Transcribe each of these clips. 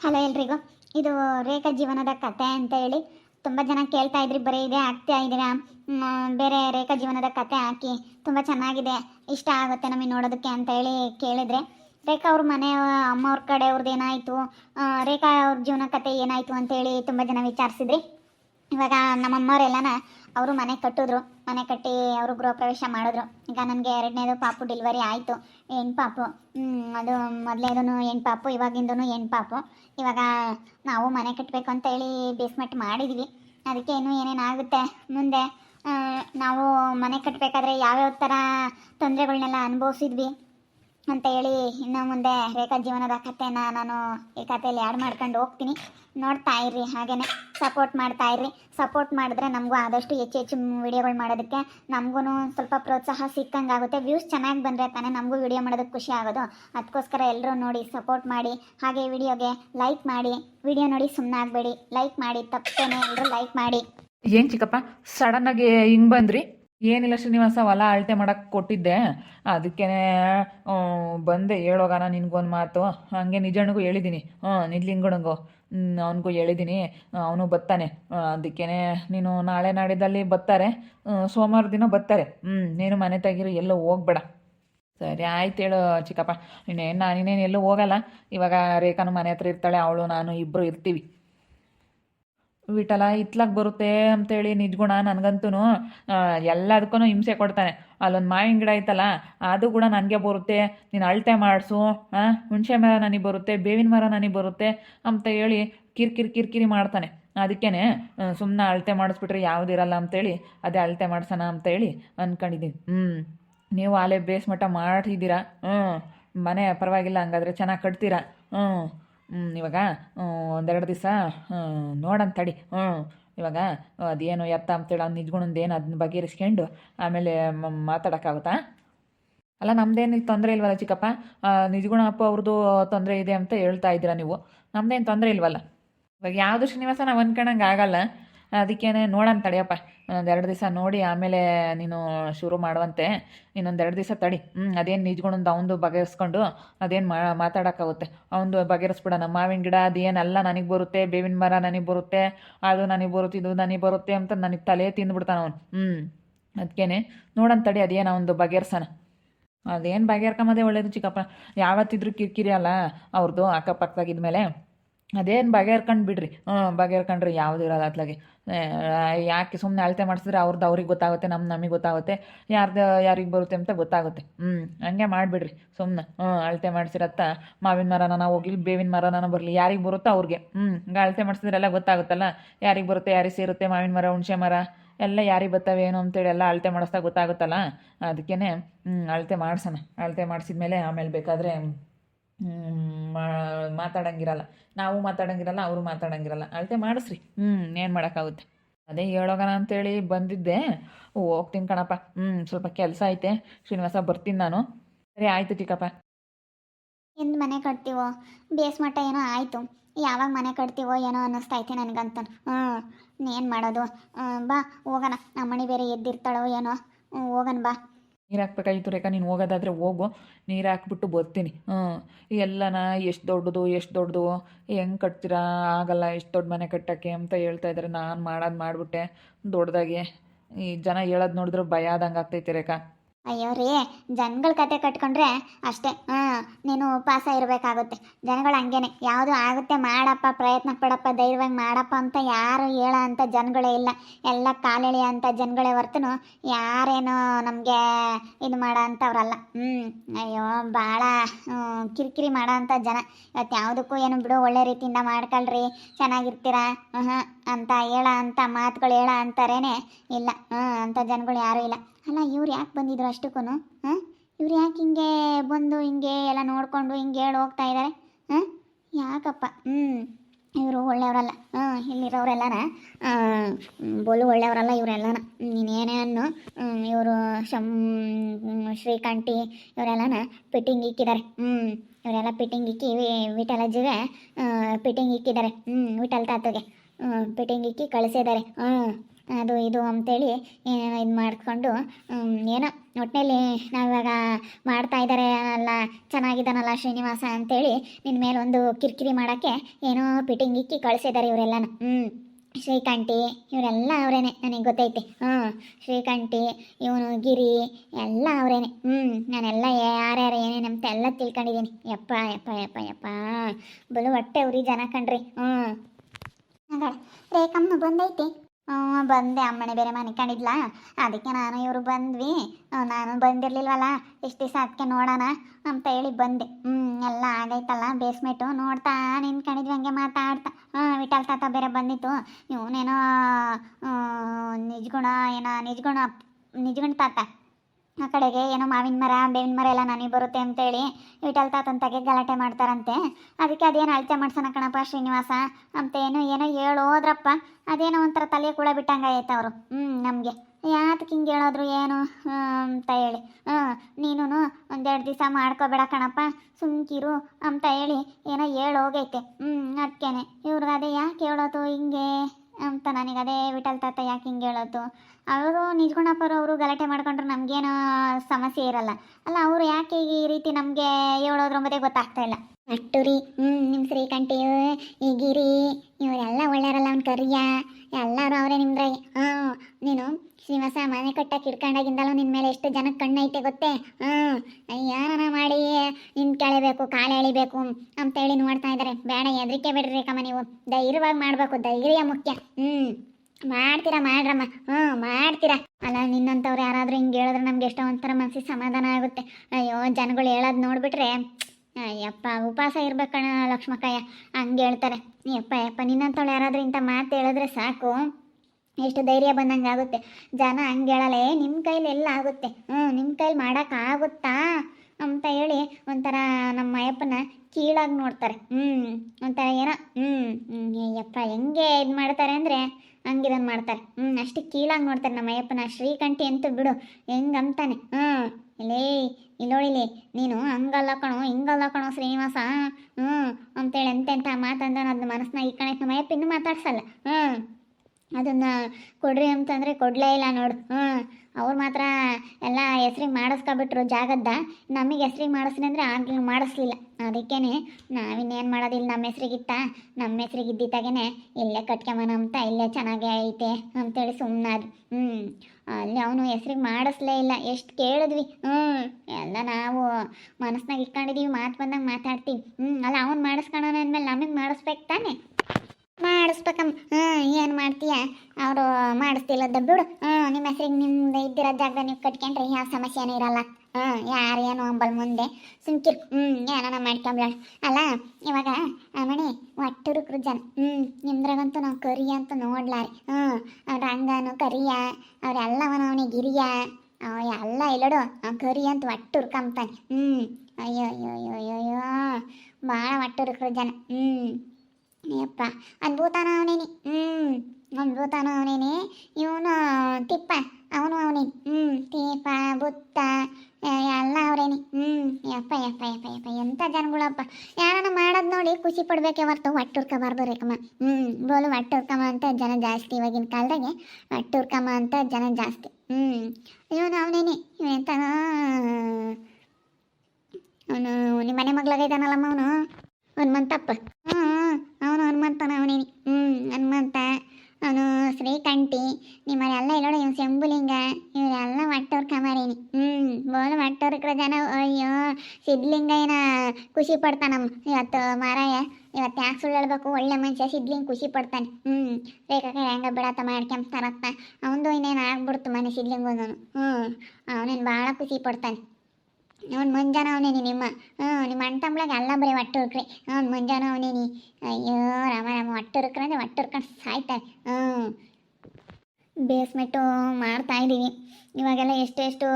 Hello ಎಲ್ರಿಗೂ. ಇದು ರೇಖಾ ಜೀವನದ ಕತೆ ಅಂತ ಹೇಳಿ ತುಂಬ ಜನ ಕೇಳ್ತಾ ಇದ್ರಿ, ಬರೀ ಇದೇ ಆಗ್ತಾ ಇದ್ದೀರಾ? ಬೇರೆ ರೇಖಾ ಜೀವನದ ಕತೆ ಹಾಕಿ ತುಂಬ ಚೆನ್ನಾಗಿದೆ, ಇಷ್ಟ ಆಗುತ್ತೆ ನಮಗೆ ನೋಡೋದಕ್ಕೆ ಅಂತ ಹೇಳಿ ಕೇಳಿದ್ರೆ. ರೇಖಾ ಅವ್ರ ಮನೆ, ಅಮ್ಮ ಅವ್ರ ಕಡೆ ಅವ್ರದ್ದು ಏನಾಯಿತು? ರೇಖಾ ಅವ್ರ ಜೀವನ ಕತೆ ಏನಾಯಿತು ಅಂತೇಳಿ ತುಂಬ ಜನ ವಿಚಾರಿಸಿದ್ರಿ. ಇವಾಗ ನಮ್ಮಮ್ಮವರೆಲ್ಲನ ಅವರು ಮನೆ ಕಟ್ಟಿದ್ರು. ಮನೆ ಕಟ್ಟಿ ಅವರು ಗೃಹ ಪ್ರವೇಶ ಮಾಡಿದ್ರು. ಈಗ ನನಗೆ ಎರಡನೇದು ಪಾಪು ಡೆಲಿವರಿ ಆಯಿತು. ಹೆಣ್ಣು ಪಾಪು? ಅದು ಮೊದಲೇದೂ ಹೆಣ್ಣು ಪಾಪು ಇವಾಗಿಂದೂ ಹೆಣ್ಣು ಪಾಪು? ಇವಾಗ ನಾವು ಮನೆ ಕಟ್ಟಬೇಕು ಅಂತ ಹೇಳಿ ಬೇಸ್ಮೆಂಟ್ ಮಾಡಿದ್ವಿ. ಅದಕ್ಕೆ ಇನ್ನೂ ಏನೇನಾಗುತ್ತೆ ಮುಂದೆ ನಾವು ಮನೆ ಕಟ್ಟಬೇಕಾದ್ರೆ ಯಾವ್ಯಾವ ಥರ ತೊಂದರೆಗಳನ್ನೆಲ್ಲ ಅನುಭವಿಸಿದ್ವಿ? ಅಂತ ಹೇಳಿ ಇನ್ನು ಮುಂದೆ ರೇಖಾ ಜೀವನದ ಕಥೆನ ನಾನು ಈ ಕಥೆಯಲ್ಲಿ ಆ್ಯಡ್ ಮಾಡ್ಕೊಂಡು ಹೋಗ್ತೀನಿ. ನೋಡ್ತಾ ಇರ್ರಿ, ಹಾಗೇನೆ ಸಪೋರ್ಟ್ ಮಾಡ್ತಾ ಇರ್ರಿ. ಸಪೋರ್ಟ್ ಮಾಡಿದ್ರೆ ನಮಗೂ ಆದಷ್ಟು ಹೆಚ್ಚು ಹೆಚ್ಚು ವಿಡಿಯೋಗಳು ಮಾಡೋದಕ್ಕೆ ನಮಗೂ ಸ್ವಲ್ಪ ಪ್ರೋತ್ಸಾಹ ಸಿಕ್ಕಂಗೆ ಆಗುತ್ತೆ ವ್ಯೂಸ್ ಚೆನ್ನಾಗಿ ಬಂದರೆ ತಾನೇ ನಮಗೂ ವಿಡಿಯೋ ಮಾಡೋದಕ್ಕೆ ಖುಷಿ ಆಗೋದು. ಅದಕ್ಕೋಸ್ಕರ ಎಲ್ಲರೂ ನೋಡಿ ಸಪೋರ್ಟ್ ಮಾಡಿ, ಹಾಗೆ ವಿಡಿಯೋಗೆ ಲೈಕ್ ಮಾಡಿ ವಿಡಿಯೋ ನೋಡಿ ಸುಮ್ಮನಾಗಬೇಡಿ ಲೈಕ್ ಮಾಡಿ, ತಪ್ಪೇನೆ ಎಲ್ಲರೂ ಲೈಕ್ ಮಾಡಿ. ಏನು ಚಿಕ್ಕಪ್ಪ ಸಡನ್ನಾಗಿ ಹಿಂಗೆ ಬಂದ್ರಿ? ಏನಿಲ್ಲ ಶ್ರೀನಿವಾಸ, ಹೊಲ ಅಳತೆ ಮಾಡಕ್ಕೆ ಕೊಟ್ಟಿದ್ದೆ. ಅದಕ್ಕೆ ಬಂದೆ, ಹೇಳೋಗಾನ ನಿನಗೊಂದು ಮಾತು. ಹಂಗೆ ನಿಜಣ್ಣಗೂ ಹೇಳಿದ್ದೀನಿ ಹ್ಞೂ ನಿಜ್ಲಿಂಗಣಗೂ ಅವನಿಗೂ ಹೇಳಿದ್ದೀನಿ ಅವನು ಬರ್ತಾನೆ ಅದಕ್ಕೆ ನೀನು ನಾಳೆ ನಾಡಿದ್ದಲ್ಲಿ ಬತ್ತಾರೆ. ಸೋಮವಾರ ದಿನ ಬತ್ತಾರೆ. ಹ್ಞೂ ನೀನು ಮನೆ ತೆಗೀರಿ, ಎಲ್ಲೂ ಹೋಗ್ಬೇಡ. ಸರಿ, ಆಯ್ತು ಹೇಳು ಚಿಕ್ಕಪ್ಪ. ಇನ್ನೇನು ನಾನಿನ್ನೇನು ಎಲ್ಲೂ ಹೋಗಲ್ಲ. ಇವಾಗ ರೇಖಾನು ಮನೆ ಹತ್ರ ಇರ್ತಾಳೆ, ಅವಳು, ನಾನು ಇಬ್ಬರು ಇರ್ತೀವಿ. ವಿಠಲ ಇತ್ಲಾಗ ಬರುತ್ತೆ ಅಂತೇಳಿ ನಿಜಗುಣ ನನಗಂತೂ ಎಲ್ಲದಕ್ಕೂ ಹಿಂಸೆ ಕೊಡ್ತಾನೆ. ಅಲ್ಲೊಂದು ಮಾವಿನ ಗಿಡ ಐತಲ್ಲ, ಅದು ಕೂಡ ನನಗೆ ಬರುತ್ತೆ. ನೀನು ಅಳತೆ ಮಾಡಿಸು ಹುಣಸೆ ಮರ ನನಗೆ ಬರುತ್ತೆ, ಬೇವಿನ ಮರ ನನಗೆ ಬರುತ್ತೆ ಅಂತ ಹೇಳಿ ಕಿರಿಕಿರಿ ಕಿರಿಕಿರಿ ಮಾಡ್ತಾನೆ. ಅದಕ್ಕೇ ಸುಮ್ಮನೆ ಅಳತೆ ಮಾಡಿಸ್ಬಿಟ್ರೆ ಯಾವುದಿರಲ್ಲ ಅಂತೇಳಿ, ಅದೇ ಅಳತೆ ಮಾಡ್ಸೋಣ ಅಂತೇಳಿ ಅಂದ್ಕೊಂಡಿದ್ದೀನಿ ಹ್ಞೂ ನೀವು ಆಲೆ ಬೇಸ್ಮಟ್ಟ ಮಾಡಿದ್ದೀರಾ ಹ್ಞೂ ಮನೆ ಪರವಾಗಿಲ್ಲ, ಹಂಗಾದ್ರೆ ಚೆನ್ನಾಗಿ ಕಟ್ತೀರಾ? ಹ್ಞೂ ಇವಾಗ ಒಂದೆರಡು ದಿವಸ ನೋಡೋಣ ತಡಿ. ಹ್ಞೂ ಇವಾಗ ಅದೇನು ಎತ್ತ ಅಂತೇಳಿ ಅವ್ನು ನಿಜ್ಗುಣಂದು ಏನು ಅದನ್ನ ಬಗೆಹರಿಸ್ಕೊಂಡು ಆಮೇಲೆ ಮಾತಾಡೋಕ್ಕಾಗುತ್ತಾ? ಅಲ್ಲ, ನಮ್ದೇನು ತೊಂದರೆ ಇಲ್ವಲ್ಲ ಚಿಕ್ಕಪ್ಪ? ನಿಜಗುಣ ಅಪ್ಪ ಅವ್ರದ್ದು ತೊಂದರೆ ಇದೆ ಅಂತ ಹೇಳ್ತಾ ಇದ್ದೀರಾ ನೀವು? ನಮ್ದೇನು ತೊಂದರೆ ಇಲ್ವಲ್ಲ? ಇವಾಗ ಯಾವುದು ಶ್ರೀನಿವಾಸ, ನಾವು ಅನ್ಕೊಳಂಗೆ ಆಗಲ್ಲ. ಅದಕ್ಕೇನೆ ನೋಡೋಣ ತಡಿಯಪ್ಪ. ಒಂದೆರಡು ದಿವಸ ನೋಡಿ ಆಮೇಲೆ ನೀನು ಶುರು ಮಾಡುವಂತೆ. ಇನ್ನೊಂದು ಎರಡು ದಿವಸ ತಡಿ. ಹ್ಞೂ ಅದೇನು ನಿಜ್ಗುಣಂದು ಅವನದು ಬಗೆಹರಿಸ್ಕೊಂಡು ಅದೇನು ಮಾ, ಮಾತಾಡೋಕ್ಕಾಗುತ್ತೆ. ಅವನದು ಬಗೆಹರಿಸ್ಬಿಡೋಣ. ಮಾವಿನ ಗಿಡ ಅದೇನೆಲ್ಲ ನನಗೆ ಬರುತ್ತೆ. ಬೇವಿನ ಮರ ನನಗೆ ಬರುತ್ತೆ. ಅದು ನನಗೆ ಬರುತ್ತೆ. ಇದು ನನಗೆ ಬರುತ್ತೆ ಅಂತ ನನಗೆ ತಲೆ ತಿಂದ್ಬಿಡ್ತಾನೆ ಅವನು. ಹ್ಞೂ ಅದಕ್ಕೇನೆ ನೋಡೋಣ ತಡಿ ಅದೇನು ಅವನದು ಬಗೆಹರಿಸೋಣ. ಅದೇನು ಬಗೆಹರ್ಕೊಂಬದೇ ಒಳ್ಳೇದು ಚಿಕ್ಕಪ್ಪ. ಯಾವತ್ತಿದ್ರೂ ಕಿರಿಕಿರಿ ಅಲ್ಲ ಅವ್ರದ್ದು ಅಕ್ಕಪಕ್ಕದಾಗಿದ್ಮೇಲೆ. ಅದೇನು ಬಗೆಹರ್ಕೊಂಡು ಬಿಡ್ರಿ. ಹ್ಞೂ ಬಗೆಹರ್ಕೊಂಡ್ರಿ, ಯಾವುದು ಇರೋಲ್ಲ ಅತ್ಲಾಗೆ ಯಾಕೆ ಸುಮ್ಮನೆ ಅಳತೆ ಮಾಡಿಸಿದ್ರೆ ಅವ್ರದ್ದು ಅವ್ರಿಗೆ ಗೊತ್ತಾಗುತ್ತೆ ನಮ್ಮ ನಮಗೆ ಗೊತ್ತಾಗುತ್ತೆ, ಯಾರ್ದು ಯಾರಿಗೆ ಬರುತ್ತೆ ಅಂತ ಗೊತ್ತಾಗುತ್ತೆ. ಹ್ಞೂ ಹಂಗೆ ಮಾಡಿಬಿಡ್ರಿ ಸುಮ್ಮನೆ ಹ್ಞೂ ಅಳತೆ ಮಾಡಿಸಿರತ್ತ, ಮಾವಿನ ಮರನ ಹೋಗಿಲ್ಲ ಬೇವಿನ ಮರನ ಬರಲಿ, ಯಾರಿಗೆ ಬರುತ್ತೋ ಅವ್ರಿಗೆ. ಹ್ಞೂ ಹಂಗೆ ಅಳತೆ ಮಾಡ್ಸಿದ್ರೆ ಎಲ್ಲ ಗೊತ್ತಾಗುತ್ತಲ್ಲ, ಯಾರಿಗೆ ಬರುತ್ತೆ, ಯಾರಿಗೆ ಸೇರುತ್ತೆ ಮಾವಿನ ಮರ, ಹುಣಸೆ ಮರ, ಎಲ್ಲ ಯಾರಿಗೆ ಬರ್ತವೆ ಏನು ಅಂತೇಳಿ ಎಲ್ಲ ಅಳತೆ ಮಾಡಿಸ್ದಾಗ ಗೊತ್ತಾಗುತ್ತಲ್ಲ ಅದಕ್ಕೇ ಅಳತೆ ಮಾಡ್ಸೋಣ. ಅಳತೆ ಮಾಡಿಸಿದ್ಮೇಲೆ ಆಮೇಲೆ ಬೇಕಾದರೆ ಮಾತಾಡಂಗಿರಲ್ಲ. ನಾವು ಮಾತಾಡಂಗಿರಲ್ಲ, ಅವರು ಮಾತಾಡಂಗಿರಲ್ಲ. ಅಳತೆ ಮಾಡಿಸ್ರಿ. ಹ್ಞೂ ಏನು ಮಾಡೋಕ್ಕಾಗುತ್ತೆ? ಅದೇ ಹೇಳೋಗೋಣ ಅಂತೇಳಿ ಬಂದಿದ್ದೆ. ಹೋಗ್ತೀನಿ ಕಣಪ್ಪ. ಹ್ಞೂ ಸ್ವಲ್ಪ ಕೆಲಸ ಐತೆ. ಶ್ರೀನಿವಾಸ, ಬರ್ತೀನಿ ನಾನು. ಸರಿ, ಆಯಿತು ಚಿಕ್ಕಪ್ಪ. ಎಂದು ಮನೆ ಕಟ್ತೀವೋ? ಬೇಸ್ಮಟ್ಟ ಏನೋ ಆಯಿತು. ಯಾವಾಗ ಮನೆ ಕಟ್ತೀವೋ ಏನೋ ಅನ್ನಿಸ್ತೈತೆ ನನಗಂತ. ಹ್ಞೂ ಏನು ಮಾಡೋದು. ಬಾ, ಹೋಗೋಣ. ನಮ್ಮನೆ ಬೇರೆ ಎದ್ದಿರ್ತಾಳೋ ಏನೋ. ಹೋಗೋಣ, ಬಾ. ನೀರು ಹಾಕ್ಬೇಕಾಗಿತ್ತು ರೇಖಾ ನೀನು ಹೋಗೋದಾದರೆ ಹೋಗು. ನೀರು ಹಾಕ್ಬಿಟ್ಟು ಬರ್ತೀನಿ ಹ್ಞೂ ಎಲ್ಲನ ಎಷ್ಟು ದೊಡ್ಡದು ಎಷ್ಟು ದೊಡ್ಡದು? ಹೆಂಗೆ ಕಟ್ತೀರಾ? ಆಗಲ್ಲ, ಎಷ್ಟು ದೊಡ್ಡ ಮನೆ ಕಟ್ಟೋಕ್ಕೆ ಅಂತ ಹೇಳ್ತಾ ಇದ್ದಾರೆ ನಾನು ಮಾಡೋದು ಮಾಡಿಬಿಟ್ಟೆ. ದೊಡ್ಡದಾಗಿ ಈ ಜನ ಹೇಳೋದು ನೋಡಿದ್ರೆ ಭಯ ಆದಂಗೆ ಆಗ್ತೈತೆ ರೇಖಾ. ಅಯ್ಯೋ ರೀ, ಜನಗಳ ಕತೆ ಕಟ್ಕೊಂಡ್ರೆ ಅಷ್ಟೇ. ಹಾಂ, ನೀನು ಉಪವಾಸ ಇರಬೇಕಾಗುತ್ತೆ. ಜನಗಳು ಹಂಗೇನೆ. ಯಾವುದು ಆಗುತ್ತೆ ಮಾಡಪ್ಪ, ಪ್ರಯತ್ನ ಪಡಪ್ಪ, ಧೈರ್ಯವಾಗಿ ಮಾಡಪ್ಪ ಅಂತ ಯಾರು ಹೇಳೋ ಅಂಥ ಜನಗಳೇ ಇಲ್ಲ. ಎಲ್ಲ ಕಾಲೆಳೆಯೋ ಅಂಥ ಜನಗಳೇ ಹೊರ್ತುನು ಯಾರೇನೋ ನಮಗೆ ಇದು ಮಾಡೋ ಅಂಥವ್ರಲ್ಲ. ಹ್ಞೂ ಅಯ್ಯೋ ಭಾಳ ಕಿರಿಕಿರಿ ಮಾಡೋ ಅಂಥ ಜನ. ಇವತ್ತು ಯಾವುದಕ್ಕೂ ಏನು ಬಿಡು, ಒಳ್ಳೆ ರೀತಿಯಿಂದ ಮಾಡ್ಕೊಳ್ರಿ, ಚೆನ್ನಾಗಿರ್ತೀರಾ? ಹ್ಞೂ ಅಂತ ಹೇಳೋ ಅಂಥ ಮಾತುಗಳು ಹೇಳೋ ಅಂತಾರೇನೆ ಇಲ್ಲ. ಹ್ಞೂ ಅಂಥ ಜನಗಳು ಯಾರೂ ಇಲ್ಲ. ಅಲ್ಲ, ಇವ್ರು ಯಾಕೆ ಬಂದಿದ್ರು ಅಷ್ಟಕ್ಕೂ ಹಾಂ? ಇವ್ರು ಯಾಕೆ ಹಿಂಗೆ ಬಂದು ಹಿಂಗೆ ಎಲ್ಲ ನೋಡಿಕೊಂಡು ಹಿಂಗೆ ಹೇಳಿ ಹೋಗ್ತಾ ಇದ್ದಾರೆ ಹಾಂ? ಯಾಕಪ್ಪ? ಹ್ಞೂ ಇವರು ಒಳ್ಳೆಯವರಲ್ಲ. ಹಾಂ, ಇಲ್ಲಿರೋರೆಲ್ಲನ? ಬೋಲು ಒಳ್ಳೆಯವರಲ್ಲ ಇವರೆಲ್ಲನ? ನೀನೇನೇ ಅನ್ನು? ಇವರು ಶಂ ಶ್ರೀಕಂಠಿ ಇವರೆಲ್ಲನ ಪಿಟ್ಟಿಂಗ್ ಇಕ್ಕಿದ್ದಾರೆ ಹ್ಞೂ ಇವರೆಲ್ಲ ಪಿಟ್ಟಿಂಗ್ ಇಕ್ಕಿ ವಿಠಲಜ್ಜಿಗೆ ಪಿಟ್ಟಿಂಗ್ ಇಕ್ಕಿದ್ದಾರೆ ಹ್ಞೂ ವಿಠಲ್ ತಾತಗೆ. ಇಕ್ಕಿ ಕಳಿಸಿದ್ದಾರೆ. ಹ್ಞೂ ಅದು ಇದು ಅಂತೇಳಿ ಇದು ಮಾಡಿಕೊಂಡು ಏನೋ ಒಟ್ಟಿನಲ್ಲಿ ನಾವಿವಾಗ ಮಾಡ್ತಾ ಇದ್ದಾರೆ ಅಲ್ಲ ಚೆನ್ನಾಗಿದ್ದಾನಲ್ಲ ಶ್ರೀನಿವಾಸ ಅಂತೇಳಿ ನಿನ್ನ ಮೇಲೆ ಒಂದು ಕಿರಿಕಿರಿ ಮಾಡೋಕ್ಕೆ ಏನೋ ಪಿಟಿಂಗ್ ಇಕ್ಕಿ ಕಳಿಸಿದ್ದಾರೆ ಇವರೆಲ್ಲನ. ಹ್ಞೂ ಶ್ರೀಕಂಠಿ, ಇವರೆಲ್ಲ ಅವರೇನೆ ನನಗೆ ಗೊತ್ತೈತೆ. ಹ್ಞೂ ಶ್ರೀಕಂಠಿ, ಇವನು ಗಿರಿ, ಎಲ್ಲ ಅವರೇನೆ. ಹ್ಞೂ ನಾನೆಲ್ಲ ಯಾರ್ಯಾರು ಏನೇನು ಅಂತ ಎಲ್ಲ ತಿಳ್ಕೊಂಡಿದ್ದೀನಿ. ಯಪ್ಪ ಯಪ್ಪ ಯಪ್ಪ ಯಪ್ಪ. ಬಲು ಹೊಟ್ಟೆ ಉರಿ ಜನ ಕಣ್ರಿ. ಹ್ಞೂ ಹಾಗಾದ್ರೆ ರೇಖಮ್ಮ ಬಂದೈತಿ. ಹ್ಞೂ ಬಂದೆ ಅಮ್ಮನೆ, ಬೇರೆ ಮನೆ ಕಂಡಿದ್ಲಾ ಅದಕ್ಕೆ ನಾನು ಇವರು ಬಂದ್ವಿ. ನಾನು ಬಂದಿರಲಿಲ್ವಲ್ಲ ಎಷ್ಟು ದಿವಸ ಅದಕ್ಕೆ ನೋಡೋಣ ಅಂತ ಹೇಳಿ ಬಂದೆ. ಹ್ಞೂ ಎಲ್ಲ ಆಗೈತಲ್ಲ ಬೇಸ್ಮೆಂಟು ನೋಡ್ತಾ ನಿಂತ್ಕೊಂಡಿದ್ವಿ ಹಂಗೆ ಮಾತಾಡ್ತಾ. ಹಾಂ ವಿಠಲ್ ತಾತ ಬೇರೆ ಬಂದಿತ್ತು. ಇವನೇನೋ ನಿಜಗುಣ, ಏನೋ, ನಿಜ್ಗುಣ, ನಿಜಗುಣ ತಾತ. ಆ ಕಡೆಗೆ ಏನೋ ಮಾವಿನ ಮರ, ಬೇವಿನ ಮರ ಎಲ್ಲ ನನಗೆ ಬರುತ್ತೆ ಅಂತೇಳಿ ತಾತನ ತಾತಂತಾಗೆ ಗಲಾಟೆ ಮಾಡ್ತಾರಂತೆ. ಅದಕ್ಕೆ ಅದೇನು ಅಳತೆ ಮಾಡ್ಸೋಣ ಕಣಪ್ಪ ಶ್ರೀನಿವಾಸ? ಅಂತ ಏನೋ ಏನೋ ಹೇಳೋದ್ರಪ್ಪ. ಅದೇನೋ ಒಂಥರ ತಲೆ ಕೂಡ ಬಿಟ್ಟಂಗೆ ಆಯ್ತು ಅವರು. ಹ್ಞೂ ನಮಗೆ. ಯಾತಕ್ಕೆ ಹಿಂಗೆ ಹೇಳೋದ್ರು ಏನು? ಅಂತ ಹೇಳಿ. ಹಾಂ ನೀನು ಒಂದೆರಡು ದಿವಸ ಮಾಡ್ಕೋಬೇಡ ಕಣಪ್ಪ, ಸುಮ್ಕಿರು ಅಂತ ಹೇಳಿ ಏನೋ ಹೇಳೋಗೈತೆ. ಹ್ಞೂ ಅದಕ್ಕೇನೆ ಇವ್ರಿಗೆ ಅದೇ ಯಾಕೆ ಹೇಳೋದು ಹಿಂಗೆ? ಅಂತ ನನಗೆ ಅದೇ ವಿಠಲ್ ತಾತ ಯಾಕೆ ಹಿಂಗೆ ಹೇಳೋದು? ಅವರು ನಿಜ್ಗುಣಪ್ಪರು, ಅವರು ಗಲಾಟೆ ಮಾಡ್ಕೊಂಡ್ರೆ ನಮಗೇನು ಸಮಸ್ಯೆ ಇರಲ್ಲ. ಅಲ್ಲ, ಅವರು ಯಾಕೆ ಈ ರೀತಿ ನಮಗೆ ಹೇಳೋದ್ರ ಮತ್ತೆ ಗೊತ್ತಾಗ್ತಾ ಇಲ್ಲ. ಅಟ್ಟುರಿ ಹ್ಞೂ ನಿಮ್ಮ ಶ್ರೀಕಂಠಿ ಈ ಗಿರಿ ಇವರೆಲ್ಲ ಒಳ್ಳೆಯರಲ್ಲ ಅವ್ನು ಕರಿಯ. ಎಲ್ಲರೂ ಅವರೇ ನಿಮ್ದ್ರೆ ಹಾಂ ನೀನು? ಶ್ರೀನಿವಾಸ, ಮನೆ ಕಟ್ಟಕ್ಕೆ ಹಿಡ್ಕೊಂಡಾಗಿಂದಲೂ ನಿನ್ನ ಮೇಲೆ ಎಷ್ಟು ಜನಕ್ಕೆ ಕಣ್ಣೈತೆ ಗೊತ್ತೇ? ಹಾಂ ಏನಾನ ಮಾಡಿ ನಿನ್ ಕೆಳಬೇಕು ಕಾಲು ಎಳಿಬೇಕು ಅಂತೇಳಿ ನೋಡ್ತಾ ಇದ್ದಾರೆ ಬೇಡ, ಹೆದರಿಕೆ ಬಿಡ್ರಿ ಕಮ್ಮ ನೀವು. ಧೈರ್ಯವಾಗಿ ಮಾಡಬೇಕು, ಧೈರ್ಯ ಮುಖ್ಯ. ಹ್ಞೂ ಮಾಡ್ತೀರಾ, ಮಾಡ್ರಮ್ಮ. ಹ್ಞೂ ಮಾಡ್ತೀರಾ. ಅಲ್ಲ ನಿನ್ನಂಥವ್ರು ಯಾರಾದರೂ ಹಿಂಗೆ ಹೇಳಿದ್ರೆ ನಮ್ಗೆ ಎಷ್ಟೋ ಒಂಥರ ಮನಸ್ಸಿಗೆ ಸಮಾಧಾನ ಆಗುತ್ತೆ. ಅಯ್ಯೋ, ಜನಗಳು ಹೇಳೋದು ನೋಡ್ಬಿಟ್ರೆ, ಅಯ್ಯಪ್ಪ, ಉಪವಾಸ ಇರ್ಬೇಕಣ್ಣ ಲಕ್ಷ್ಮಕ್ಕಯ್ಯ. ಹಂಗೆ ಹೇಳ್ತಾರೆ. ಯಪ್ಪ ಯಪ್ಪ ನಿನ್ನಂಥವ್ಳು ಯಾರಾದರೂ ಇಂಥ ಮಾತು ಹೇಳಿದ್ರೆ ಸಾಕು. ಎಷ್ಟು ಧೈರ್ಯ ಬಂದಂಗೆ ಆಗುತ್ತೆ. ಜನ ಹಂಗೆ ಹೇಳಲ್ಲ, ಏ ನಿಮ್ಮ ಕೈಲಿ ಎಲ್ಲ ಆಗುತ್ತೆ. ಹ್ಞೂ ನಿಮ್ಮ ಕೈಲಿ ಮಾಡೋಕ್ಕಾಗುತ್ತಾ ಅಂತ ಹೇಳಿ ಒಂಥರ ನಮ್ಮ ಅಯ್ಯಪ್ಪನ ಕೀಳಾಗಿ ನೋಡ್ತಾರೆ. ಹ್ಞೂ ಒಂಥರ ಏನೋ ಹ್ಞೂ ಅಯ್ಯಪ್ಪ ಹೆಂಗೆ ಇದು ಮಾಡ್ತಾರೆ ಅಂದರೆ ಹಂಗೆ ಇದನ್ನು ಮಾಡ್ತಾರೆ. ಹ್ಞೂ ಅಷ್ಟು ಕೀಳಾಗಿ ನೋಡ್ತಾರೆ ನಮ್ಮ ಅಯ್ಯಪ್ಪನ. ಶ್ರೀಕಂಠಿ ಅಂತೂ ಬಿಡು, ಹೆಂಗೆ ಅಂತಾನೆ. ಹ್ಞೂ ಇಲ್ಲೇ ಇಲ್ಲೋಳಿಲಿ ನೀನು ಹಂಗಲ್ಲ ಕಣೋ, ಹಿಂಗಲ್ಲ ಕಣೋ ಶ್ರೀನಿವಾಸ. ಹ್ಞೂ ಅಂತೇಳಿ ಎಂತೆಂಥ ಮಾತಂದ ಅದನ್ನ ಮನಸ್ಸಿನಾಗ ಕಣಕ್ಕೆ ನಮ್ಮ ಅಯ್ಯಪ್ಪ ಇನ್ನೂ ಮಾತಾಡ್ಸಲ್ಲ. ಹ್ಞೂ ಅದನ್ನ ಕೊಡ್ರಿ ಅಂತಂದರೆ ಕೊಡಲೇ ಇಲ್ಲ ನೋಡು. ಹ್ಞೂ ಅವ್ರು ಮಾತ್ರ ಎಲ್ಲ ಹೆಸ್ರಿಗೆ ಮಾಡಿಸ್ಕೊಬಿಟ್ರು ಜಾಗದ್ದ. ನಮಗೆ ಹೆಸ್ರಿಗೆ ಮಾಡಿಸ್ಲಿ ಅಂದ್ರೆ ಆಗ್ಲಿ ಮಾಡಿಸ್ಲಿಲ್ಲ. ಅದಕ್ಕೇನೆ ನಾವಿನ್ನೇನು ಮಾಡೋದಿಲ್ಲ ನಮ್ಮ ಹೆಸ್ರಿಗಿತ್ತ? ನಮ್ಮ ಹೆಸ್ರಿಗೆ ಇದ್ದಿತ್ತಾಗೇನೆ ಇಲ್ಲೇ ಕಟ್ಕೊಂಬನ ಅಂತ ಇಲ್ಲೇ ಚೆನ್ನಾಗೇ ಐತೆ ಅಂತೇಳಿ ಸುಮ್ಮನಾದ್ರು ಹ್ಞೂ ಅಲ್ಲಿ ಅವನು ಹೆಸ್ರಿಗೆ ಮಾಡಿಸ್ಲೇ ಇಲ್ಲ. ಎಷ್ಟು ಕೇಳಿದ್ವಿ. ಹ್ಞೂ ಎಲ್ಲ ನಾವು ಮನಸ್ನಾಗ ಇಟ್ಕೊಂಡಿದೀವಿ, ಮಾತು ಬಂದಂಗೆ ಮಾತಾಡ್ತೀವಿ. ಹ್ಞೂ ಅಲ್ಲ ಅವ್ನು ಮಾಡಿಸ್ಕೊಳೋಣ ಅಂದಮೇಲೆ ನಮಗೆ ಮಾಡಿಸ್ಬೇಕು ತಾನೆ? ಮಾಡಿಸ್ಬೇಕಮ್ಮ. ಹ್ಞೂ ಏನು ಮಾಡ್ತೀಯ? ಅವರು ಮಾಡಿಸ್ತಿಲ್ಲದ ಬಿಡು. ಹ್ಞೂ ನಿಮ್ಮ ಹೆಸ್ರಿಗೆ ನಿಮ್ದು ಇದ್ದಿರೋ ಜಾಗ ನೀವು ಕಟ್ಕೊಂಡ್ರೆ ಯಾವ ಸಮಸ್ಯೆನೂ ಇರಲ್ಲ. ಹ್ಞೂ ಯಾರು ಏನು ಅಂಬಲ್ ಮುಂದೆ. ಸುಮ್ಕಿರು. ಹ್ಞೂ ಏನಾನ ಮಾಡ್ಕೊಂಬ್ಲ ಅಲ್ಲ, ಇವಾಗ ಮಣಿ ಒಟ್ಟುರು ಜನ. ಹ್ಞೂ ನಿಮ್ದ್ರಾಗಂತೂ ನಾವು ಕರಿ ಅಂತ ನೋಡ್ಲಾರಿ. ಹ್ಞೂ ಅವ್ರ ಹಂಗನು ಕರಿಯ ಅವರೆಲ್ಲವನ ಅವನಿಗೆ ಗಿರಿಯ ಅವ ಎಲ್ಲ ಇಲ್ಲಡು, ಅವ್ನು ಕರಿ ಅಂತ ಒಟ್ಟುರ್ಕಂತಾನೆ ಹ್ಞೂ ಅಯ್ಯೋ ಅಯ್ಯೋ ಅಯ್ಯೋ ಅಯ್ಯೋ ಭಾಳ ಒಟ್ಟುರು ಜನ. ಹ್ಞೂ ಯಪ್ಪ ಅದ್ಭುತನ ಅವನೇನೆ. ಹ್ಞೂ ಅದ್ಭುತನ ಅವನೇನೆ ಇವನು ತಿಪ್ಪ, ಅವನು ಅವನೇನಿ ಹ್ಞೂ ತಿಪ್ಪ, ಬುತ್ತ ಎಲ್ಲ ಅವರೇನೆ. ಹ್ಞೂ ಯಪ್ಪ ಯಪ್ಪ ಯಪ್ಪ ಯಪ್ಪ ಎಂಥ ಜನಗಳಪ್ಪ. ಯಾರನ್ನ ಮಾಡೋದು ನೋಡಿ ಖುಷಿ ಪಡ್ಬೇಕೆ ಹೊರ್ತು ಹೊಟ್ಟುರ್ಕಬಾರ್ದು ರೇಕಮ್ಮ ಹ್ಞೂ ಬೋಲು ಹೊಟ್ಟುರ್ಕಮ್ಮ ಅಂತ ಜನ ಜಾಸ್ತಿ ಇವಾಗಿನ ಕಾಲದಾಗೆ. ಹೊಟ್ಟುರ್ಕಮ್ಮ ಅಂತ ಜನ ಜಾಸ್ತಿ. ಹ್ಞೂ ಇವನು ಅವನೇನೆ. ಎಂತ? ಅವನು ನಿಮ್ಮ ಮನೆ ಮಗ್ಳಾಗಿದ್ದಾನಲ್ಲಮ್ಮ ಅವನು? ಹನುಮಂತಪ್ಪ ಹ್ಞೂ ಅವನು ಹನುಮಂತನ ಅವನೇನಿ ಹ್ಞೂ ಹನುಮಂತ ಅವನು ಶ್ರೀಕಂಠಿ. ನಿಮ್ಮಲ್ಲೆಲ್ಲ ಇಲ್ಲೋಡು ಇವನು ಶಂಭುಲಿಂಗ. ಇವರೆಲ್ಲ ಒಟ್ಟವ್ರ ಕಮಾರೇನಿ. ಹ್ಞೂ ಬೋಲು ಒಟ್ಟವ್ರ ಜನ. ಅಯ್ಯೋ, ಸಿದ್ಲಿಂಗ ಏನ ಖುಷಿ ಪಡ್ತಾನಮ್ಮ ಇವತ್ತು ಮಾರಾಯ, ಇವತ್ತು ಯಾಕೆ ಸುಳ್ಳು ಹೇಳ್ಬೇಕು? ಒಳ್ಳೆ ಮನುಷ್ಯ, ಸಿದ್ಲಿಂಗ್ ಖುಷಿ ಪಡ್ತಾನೆ. ಹ್ಞೂ ರೇಖಾ ಹೆಂಗ ಬಿಡತ್ತ ಮಾಡ್ಕೊಂತಾರತ್ತ ಅವನದು ಇನ್ನೇನು ಆಗ್ಬಿಡ್ತು ಮನೆ ಸಿದ್ಲಿಂಗೊಂದು ಹ್ಞೂ ಅವನೇನು ಭಾಳ ಖುಷಿ ಪಡ್ತಾನೆ. ಅವ್ನು ಮಂಜಾನ ಅವನೇನಿ ನಿಮ್ಮ, ಹ್ಞೂ, ನಿಮ್ಮ ಅಣ್ಣ ತಮ್ಮಳಾಗ ಎಲ್ಲ ಬರೀ ಒಟ್ಟು ಹುರ್ಕ್ರಿ ಅವ್ನು ಮಂಜಾನ ಅವನೇನಿ ಅಯ್ಯೋ ರಾಮ ರಾಮ ಒಟ್ಟು ಹುರ್ಕ್ರಂದ್ರೆ ಒಟ್ಟು ಹುರ್ಕೊಂಡು ಸಾಯ್ತಾರೆ ಹ್ಞೂ. ಬೇಸ್ಮೆಂಟು ಮಾಡ್ತಾ ಇದ್ದೀವಿ. ಇವಾಗೆಲ್ಲ ಎಷ್ಟೆಷ್ಟು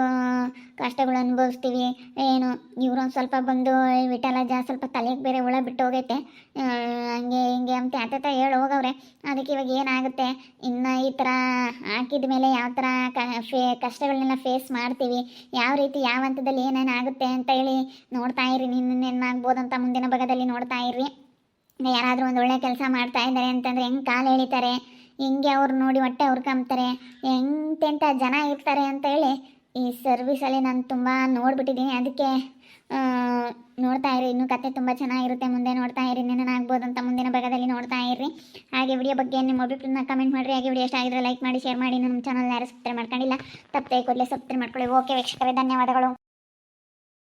ಕಷ್ಟಗಳು ಅನುಭವಿಸ್ತೀವಿ, ಏನು, ಇವ್ರೊಂದು ಸ್ವಲ್ಪ ಬಂದು ವಿಠಲ ಜಾ ಸ್ವಲ್ಪ ತಲೆಗೆ ಬೇರೆ ಹುಳ ಬಿಟ್ಟು ಹೋಗೈತೆ. ಹಂಗೆ ಹಿಂಗೆ ಅಂತ ಆತತ ಹೇಳಿ ಹೋಗವ್ರೆ. ಅದಕ್ಕೆ ಇವಾಗ ಏನಾಗುತ್ತೆ, ಇನ್ನು ಈ ಥರ ಹಾಕಿದ ಮೇಲೆ ಯಾವ ಥರ ಫೇ ಕಷ್ಟಗಳನ್ನೆಲ್ಲ ಫೇಸ್ ಮಾಡ್ತೀವಿ. ಯಾವ ರೀತಿ, ಯಾವ ಹಂತದಲ್ಲಿ ಏನೇನು ಆಗುತ್ತೆ ಅಂತ ಹೇಳಿ ನೋಡ್ತಾ ಇರಿ ನಿನ್ನೇನಾಗ್ಬೋದು ಅಂತ ಮುಂದಿನ ಭಾಗದಲ್ಲಿ ನೋಡ್ತಾ ಇರ್ರಿ. ಯಾರಾದರೂ ಒಂದು ಒಳ್ಳೆ ಕೆಲಸ ಮಾಡ್ತಾ ಇದ್ದಾರೆ ಅಂತಂದರೆ ಹೆಂಗೆ ಕಾಲು ಎಳಿತಾರೆ ಹೆಂಗೆ ಅವ್ರು ನೋಡಿ ಹೊಟ್ಟೆ ಕಂಬ್ತಾರೆ ಎಂತೆಂಥ ಜನ ಇರ್ತಾರೆ ಅಂತ ಹೇಳಿ ಈ ಸರ್ವಿಸಲ್ಲಿ ನಾನು ತುಂಬ ನೋಡ್ಬಿಟ್ಟಿದ್ದೀನಿ. ಅದಕ್ಕೆ ನೋಡ್ತಾ ಇರಿ, ಇನ್ನೂ ಕತೆ ತುಂಬ ಚೆನ್ನಾಗಿರುತ್ತೆ. ಮುಂದೆ ನೋಡ್ತಾ ಇರಿ ಆಗ್ಬೋದು ಅಂತ ಮುಂದಿನ ಭಾಗದಲ್ಲಿ ನೋಡ್ತಾ ಇರಿ. ಹಾಗೆ ವಿಡಿಯೋ ಬಗ್ಗೆ ನಿಮ್ಮ ಅಭಿಪ್ರಾಯನ ಕಮೆಂಟ್ ಮಾಡಿರಿ. ಹಾಗೆ ವಿಡಿಯೋ ಆಗಿದ್ರೆ ಲೈಕ್ ಮಾಡಿ ಶೇರ್ ಮಾಡಿ. ನಮ್ಮ ಚಾನಲ್ ಯಾರು ಸಬ್ಸ್ಕ್ರೈಬ್ ಮಾಡ್ಕೊಂಡಿಲ್ಲ, ತಪ್ಪದೆ ಕೂಡಲೇ ಸಬ್ಸ್ಕ್ರೈಬ್ ಮಾಡ್ಕೊಳ್ಳಿ. ಓಕೆ ವೀಕ್ಷಕರೇ, ಧನ್ಯವಾದಗಳು.